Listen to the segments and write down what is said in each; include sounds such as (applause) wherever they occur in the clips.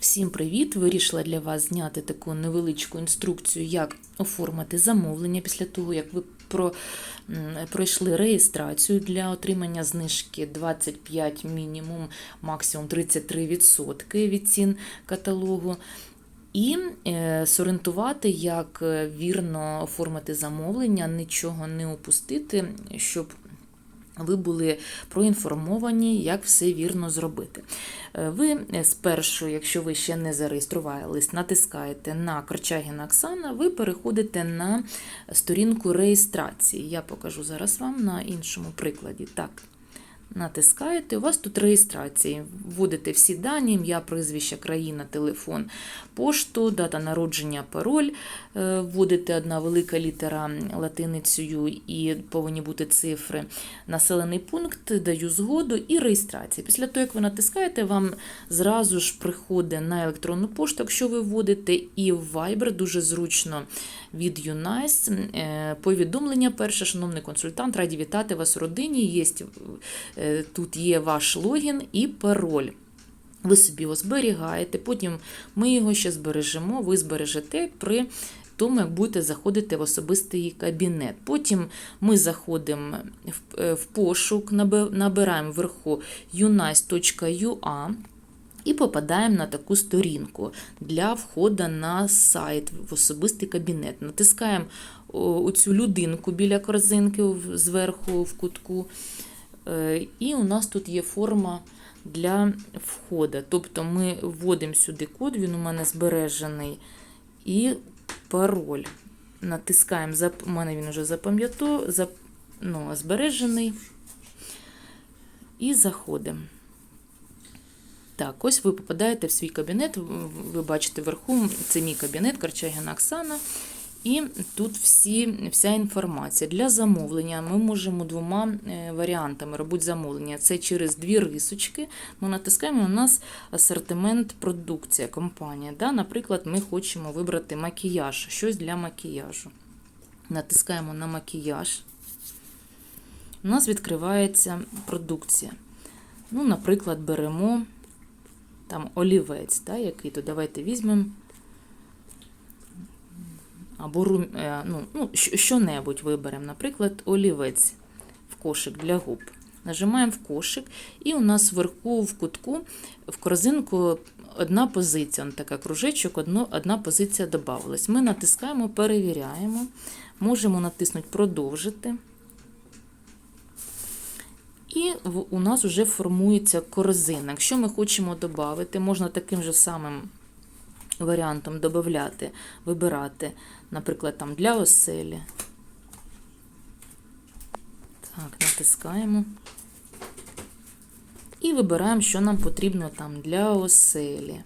Всім привіт! Вирішила для вас зняти таку невеличку інструкцію, як оформити замовлення після того, як ви про, пройшли реєстрацію для отримання знижки 25 мінімум, максимум 33% від цін каталогу. І е, зорієнтувати, як е, вірно оформити замовлення, нічого не упустити, щоб ви були проінформовані, як все вірно зробити. Е, Ви е, спершу, якщо ви ще не зареєструвались, натискаєте на Корчагіна Оксана, ви переходите на сторінку реєстрації. Я покажу зараз вам на іншому прикладі. Так, натискаєте, у вас тут реєстрація. Вводите всі дані, ім'я, прізвище, країна, телефон, пошту, дата народження, пароль. Е, Вводите одна велика літера латиницею і повинні бути цифри. Населений пункт, даю згоду і реєстрація. Після того, як ви натискаєте, вам зразу ж приходить на електронну пошту, якщо ви вводите, і в Viber дуже зручно від Юнайс. Е, Повідомлення перше, шановний консультант, раді вітати вас у родині. Є, е, тут є ваш логін і пароль. Ви собі його зберігаєте, потім ми його ще збережемо, ви збережете при тому, як будете заходити в особистий кабінет. Потім ми заходимо в, е, пошук, набираємо вверху unice.ua і попадаємо на таку сторінку для входу на сайт в особистий кабінет. Натискаємо у цю людинку біля корзинки зверху в кутку. Е, І у нас тут є форма для входу. Тобто ми вводимо сюди код, він у мене збережений, і пароль. Натискаємо, у мене він вже запам'ятовано, зап... ну, збережений. І заходимо. Так, ось ви попадаєте в свій кабінет. Ви бачите вверху, це мій кабінет Карчагіна Оксана. І тут всі, вся інформація. Для замовлення ми можемо двома е, варіантами робити замовлення. Це через дві рисочки. Ми натискаємо у нас асортимент продукція, компанія. Да? Наприклад, ми хочемо вибрати макіяж, щось для макіяжу. Натискаємо на макіяж. У нас відкривається продукція. Ну, Наприклад, беремо там олівець, да, який то давайте візьмемо. Або е, ну, ну, що-небудь виберемо, наприклад, олівець в кошик для губ. Нажимаємо в кошик, і у нас вверху в кутку в корзинку одна позиція, он така кружечок, одно, одна позиція додавалась. Ми натискаємо, перевіряємо, можемо натиснути продовжити. І у нас вже формується корзина. Якщо ми хочемо додати, можна таким же самим варіантом додати, вибирати, наприклад, там для оселі. Так, натискаємо. І вибираємо, що нам потрібно там для оселі.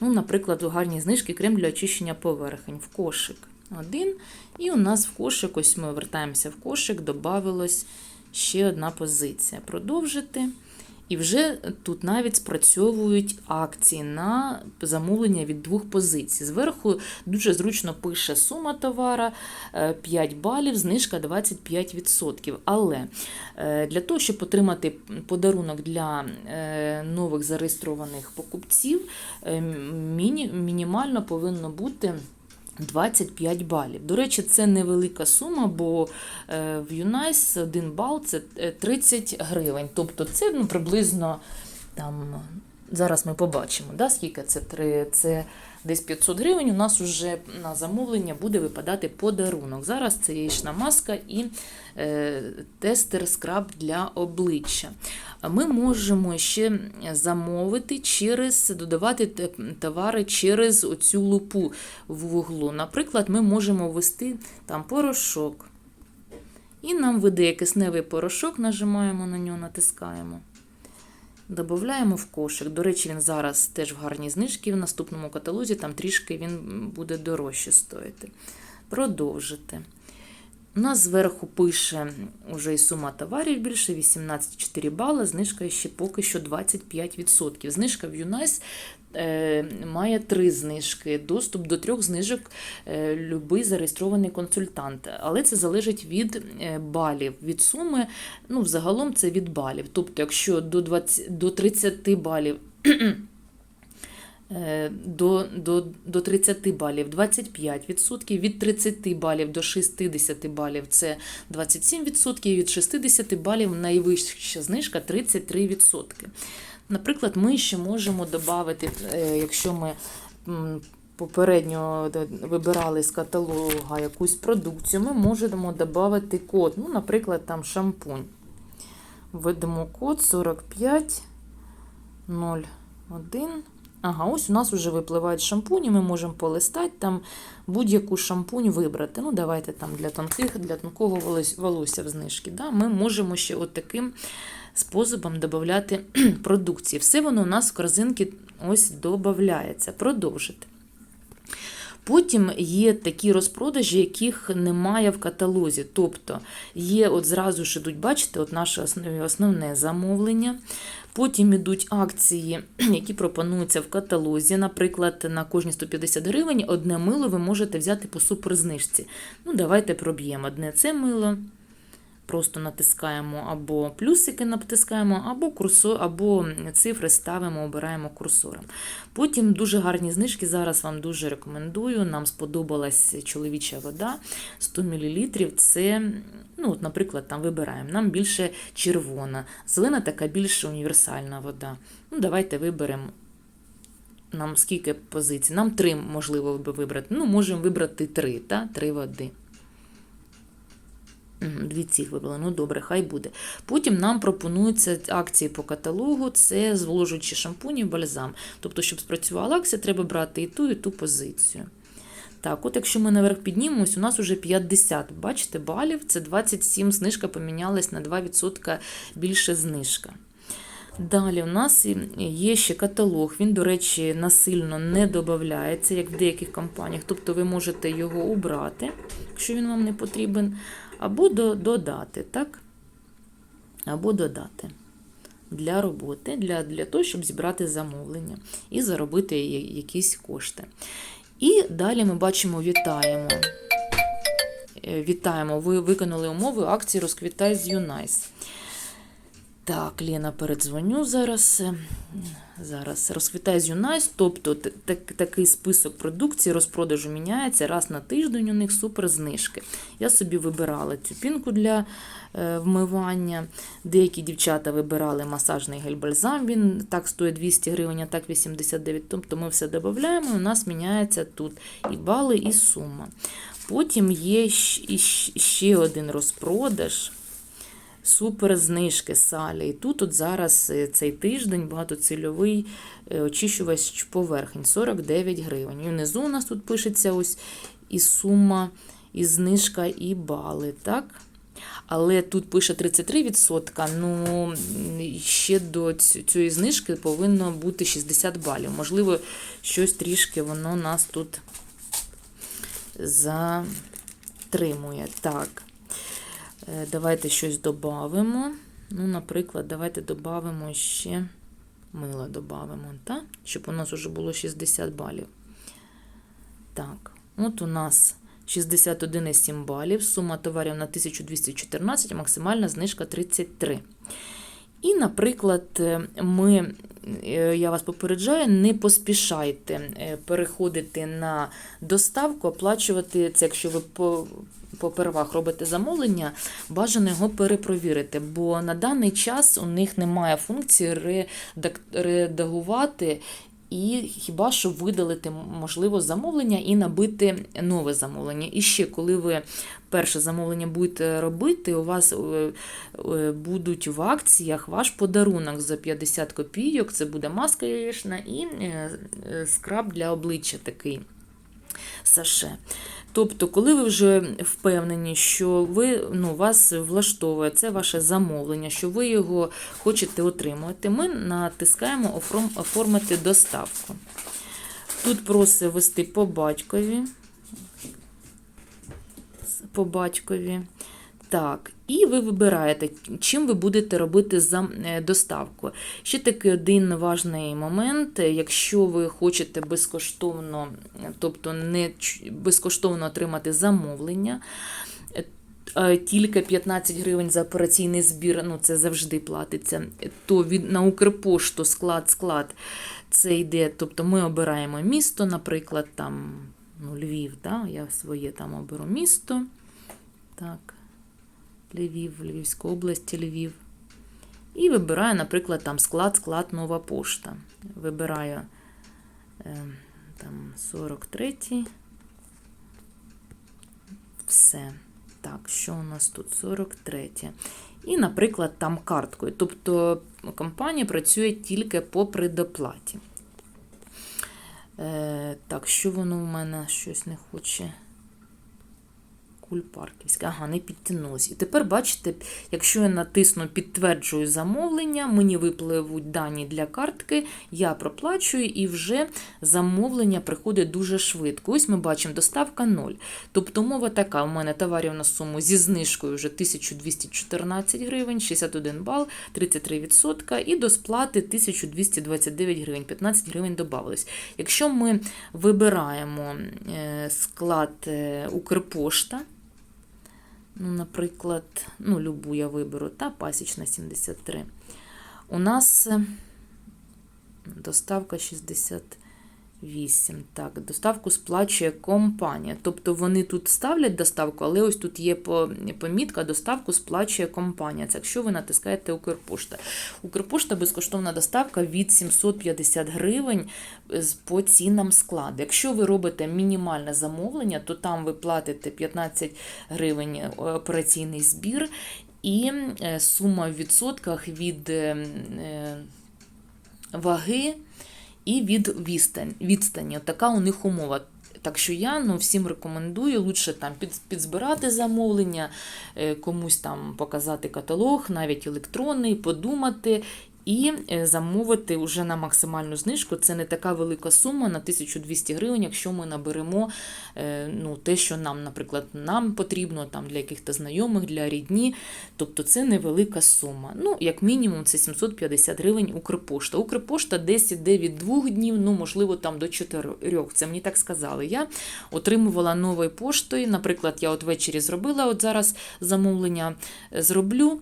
Ну, наприклад, у гарні знижки крем для очищення поверхень в кошик. Один. І у нас в кошик, ось ми вертаємося в кошик, додавалось ще одна позиція. Продовжити. І вже тут навіть спрацьовують акції на замовлення від двох позицій. Зверху дуже зручно пише сума товара е, 5 балів, знижка 25%. Але е, для того, щоб отримати подарунок для е, нових зареєстрованих покупців, е, мінімально повинно бути. 25 балів. До речі, це невелика сума, бо е, в Юнайс 1 бал це е, 30 гривень. Тобто це ну, приблизно там. Зараз ми побачимо, да, скільки це 3, Це десь 500 гривень. У нас вже на замовлення буде випадати подарунок. Зараз це яєчна маска і е, тестер скраб для обличчя. Ми можемо ще замовити через додавати товари через оцю лупу в вуглу. Наприклад, ми можемо ввести там порошок. І нам видає кисневий порошок, нажимаємо на нього, натискаємо. Додаємо в кошик. До речі, він зараз теж в гарній знижці. В наступному каталозі там трішки він буде дорожче стоїти. Продовжити. У нас зверху пише уже і сума товарів більше 18,4 бали, знижка ще поки що 25%. Знижка в Юнайс має три знижки, доступ до трьох знижок е, любий зареєстрований консультант. Але це залежить від е, балів, від суми, ну, взагалом це від балів. Тобто, якщо до, 20, до 30 балів е, до, до, до 30 балів 25%, від 30 балів до 60 балів це 27%, і від 60 балів найвища знижка 33%. Наприклад, ми ще можемо додати, е, якщо ми попередньо вибирали з каталога якусь продукцію, ми можемо додати код, ну, наприклад, там шампунь. Введемо код 45 01. Ага, ось у нас вже випливають шампуні, ми можемо полистати там будь-яку шампунь вибрати. Ну, давайте там для тонких, для тонкого волосся в знижки. Да? Ми можемо ще от таким способом додати (clears throat) продукції. Все воно у нас в корзинки ось додається. Продовжити. Потім є такі розпродажі, яких немає в каталозі. Тобто є от зразу ж ідуть, бачите, от наше основне, замовлення. Потім ідуть акції, (clears throat) які пропонуються в каталозі. Наприклад, на кожні 150 гривень одне мило ви можете взяти по суперзнижці. Ну, давайте проб'ємо одне це мило. Просто натискаємо або плюсики натискаємо, або курсор, або цифри ставимо, обираємо курсором. Потім дуже гарні знижки. Зараз вам дуже рекомендую. Нам сподобалась чоловіча вода 100 мл. Це, ну, от, наприклад, там вибираємо. Нам більше червона, зелена така більш універсальна вода. Ну, давайте виберемо. Нам скільки позицій? Нам три можливо вибрати. Ну, можемо вибрати три, та? три води. Дві цих вибрали, ну добре, хай буде. Потім нам пропонуються акції по каталогу, це зволожуючі шампуні, бальзам. Тобто, щоб спрацювала акція, треба брати і ту, і ту позицію. Так, от якщо ми наверх піднімемось, у нас вже 50, бачите, балів, це 27, знижка помінялась на 2% більше знижка. Далі у нас є ще каталог. Він, до речі, насильно не додається, як в деяких компаніях. Тобто ви можете його убрати, якщо він вам не потрібен, або до- додати, так? Або додати для роботи, для, для того, щоб зібрати замовлення і заробити якісь кошти. І далі ми бачимо вітаємо. Е, Вітаємо, ви виконали умови акції Розквітай з Юнайс. Так, Лена, передзвоню зараз. Зараз розквітай з Юнайс, тобто так, такий список продукції розпродажу міняється раз на тиждень. У них супер знижки. Я собі вибирала цю пінку для е, вмивання. Деякі дівчата вибирали масажний гель-бальзам. Він так стоїть 200 гривень, а так 89. Тобто ми все додаємо, і у нас міняється тут і бали, і сума. Потім є ще один розпродаж. Супер знижки салі. І тут от зараз е, цей тиждень багатоцільовий е, очищувач поверхень 49 гривень. І внизу у нас тут пишеться ось і сума, і знижка, і бали. так? Але тут пише 33%, ну ще до цієї знижки повинно бути 60 балів. Можливо, щось трішки воно нас тут затримує. Так. Е, Давайте щось додамо. Ну, наприклад, давайте додамо ще мило додамо, так? щоб у нас вже було 60 балів. Так, от у нас 61,7 балів, сума товарів на 1214, максимальна знижка 33. І, наприклад, е, ми, е, я вас попереджаю, не поспішайте е, переходити на доставку, оплачувати це, якщо ви по, попервах робите замовлення, бажано його перепровірити, бо на даний час у них немає функції редагувати. І хіба що видалити можливо замовлення і набити нове замовлення. І ще, коли ви перше замовлення будете робити, у вас е, е, будуть в акціях ваш подарунок за 50 копійок. Це буде маска яєчна і е, скраб для обличчя такий саше. Тобто, коли ви вже впевнені, що ви, ну, вас влаштовує це ваше замовлення, що ви його хочете отримувати, ми натискаємо оформити доставку. Тут просить вести по батькові. По батькові. Так, і ви вибираєте, чим ви будете робити за е, доставку. Ще такий один важний момент. Якщо ви хочете безкоштовно, тобто не безкоштовно отримати замовлення, е, е, тільки 15 гривень за операційний збір, ну це завжди платиться, то від на Укрпошту склад склад Це йде, тобто ми обираємо місто, наприклад, там ну, Львів, да? я своє там оберу місто. Так, Львів, Львівська область, Львів. І вибираю, наприклад, там склад, склад, нова пошта. Вибираю е, там 43. Все. Так, що у нас тут? 43. І, наприклад, там карткою. Тобто компанія працює тільки по предоплаті. Е, так, що воно у мене щось не хоче. Кульпарківська. Ага, не підтягнулося. І тепер, бачите, якщо я натисну підтверджую замовлення, мені випливуть дані для картки, я проплачую і вже замовлення приходить дуже швидко. Ось ми бачимо, доставка 0. Тобто мова така: у мене товарів на суму зі знижкою вже 1214 гривень, 61 бал, 33%, і до сплати 1229 гривень, 15 гривень додавались. Якщо ми вибираємо е, склад е, Укрпошта, ну, наприклад, ну, любу я виберу, та пасічна 73. У нас е, доставка 60. 8. Так, доставку сплачує компанія. Тобто вони тут ставлять доставку, але ось тут є помітка, доставку сплачує компанія. Це якщо ви натискаєте Укрпошта. Укрпошта безкоштовна доставка від 750 гривень е, по цінам складу. Якщо ви робите мінімальне замовлення, то там ви платите 15 гривень е, операційний збір і е, сума в відсотках від ем, ваги і від відстані. Така у них умова. Так що я ну, всім рекомендую лучше там під, підзбирати замовлення, е, комусь там показати каталог, навіть електронний, подумати. І е, замовити вже на максимальну знижку. Це не така велика сума на 1200 гривень, якщо ми наберемо е, ну, те, що нам, наприклад, нам потрібно там, для якихось знайомих, для рідні. Тобто це невелика сума. Ну, як мінімум, це 750 гривень Укрпошта. Укрпошта десь іде від двох днів, ну, можливо, там до чотирьох. Це мені так сказали. Я отримувала новою поштою. Наприклад, я от ввечері зробила, от зараз замовлення е, зроблю.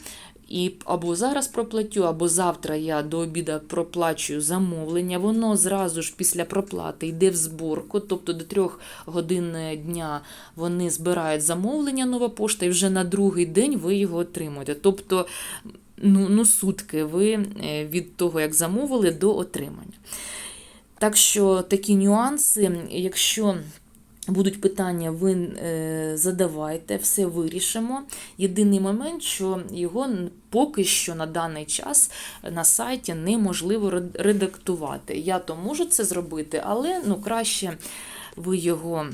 І або зараз проплатю, або завтра я до обіду проплачую замовлення. Воно зразу ж після проплати йде в зборку, тобто до трьох годин дня вони збирають замовлення нова пошта, і вже на другий день ви його отримуєте. Тобто, ну, ну сутки ви е, від того, як замовили, до отримання. Так що такі нюанси, якщо. Будуть питання, ви е, задавайте, все вирішимо. Єдиний момент, що його поки що на даний час на сайті неможливо редактувати. Я то можу це зробити, але ну, краще ви його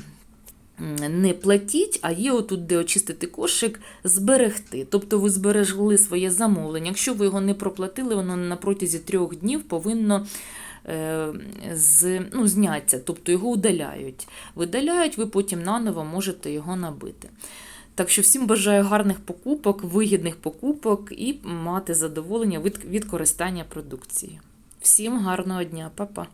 не платіть, а є отут, де очистити кошик, зберегти. Тобто ви зберегли своє замовлення. Якщо ви його не проплатили, воно на протязі трьох днів повинно е, з, ну, зняття, тобто його удаляють. Видаляють, ви потім наново можете його набити. Так що всім бажаю гарних покупок, вигідних покупок і мати задоволення від, від користання продукції. Всім гарного дня, Па-па!